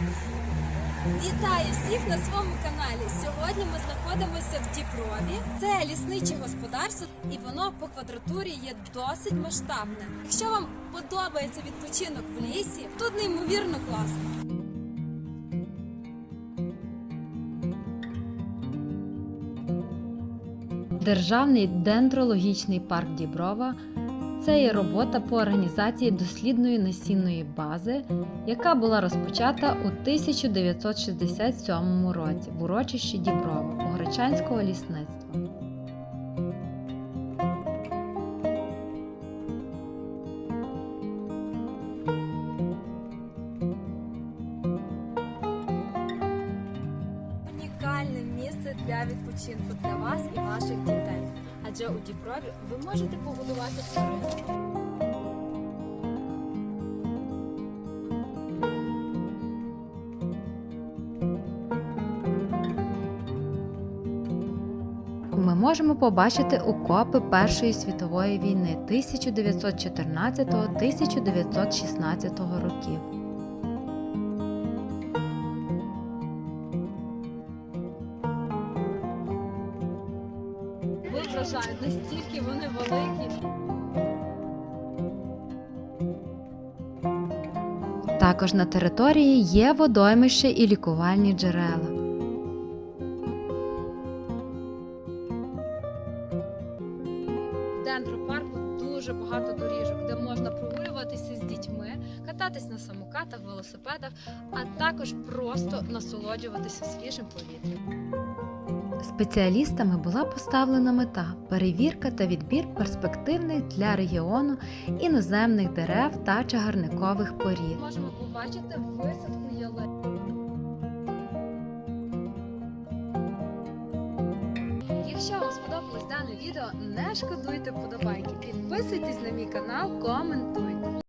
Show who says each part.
Speaker 1: Вітаю всіх на своєму каналі. Сьогодні ми знаходимося в Діброві. Це лісниче господарство, і воно по квадратурі є досить масштабне. Якщо вам подобається відпочинок в лісі, тут неймовірно класно.
Speaker 2: Державний дендрологічний парк Діброва це є робота по організації дослідної насінної бази, яка була розпочата у 1967 році в урочищі Діброва Погречанського лісництва.
Speaker 1: Унікальне місце для відпочинку для вас і ваших дітей. Адже у Діброві ви можете погодувати тварин.
Speaker 2: Ми можемо побачити окопи Першої світової війни 1914-1916 років.
Speaker 1: Вражають, настільки вони великі.
Speaker 2: Також на території є водоймище і лікувальні джерела.
Speaker 1: В дендропарку дуже багато доріжок, де можна прогулюватися з дітьми, кататись на самокатах, велосипедах, а також просто насолоджуватися свіжим повітрям.
Speaker 2: Спеціалістами була поставлена мета перевірка та відбір перспективних для регіону іноземних дерев та чагарникових порід.
Speaker 1: Можемо побачити висадку ялин. Якщо вам сподобалось дане відео, не шкодуйте подобайки. Підписуйтесь на мій канал, коментуйте.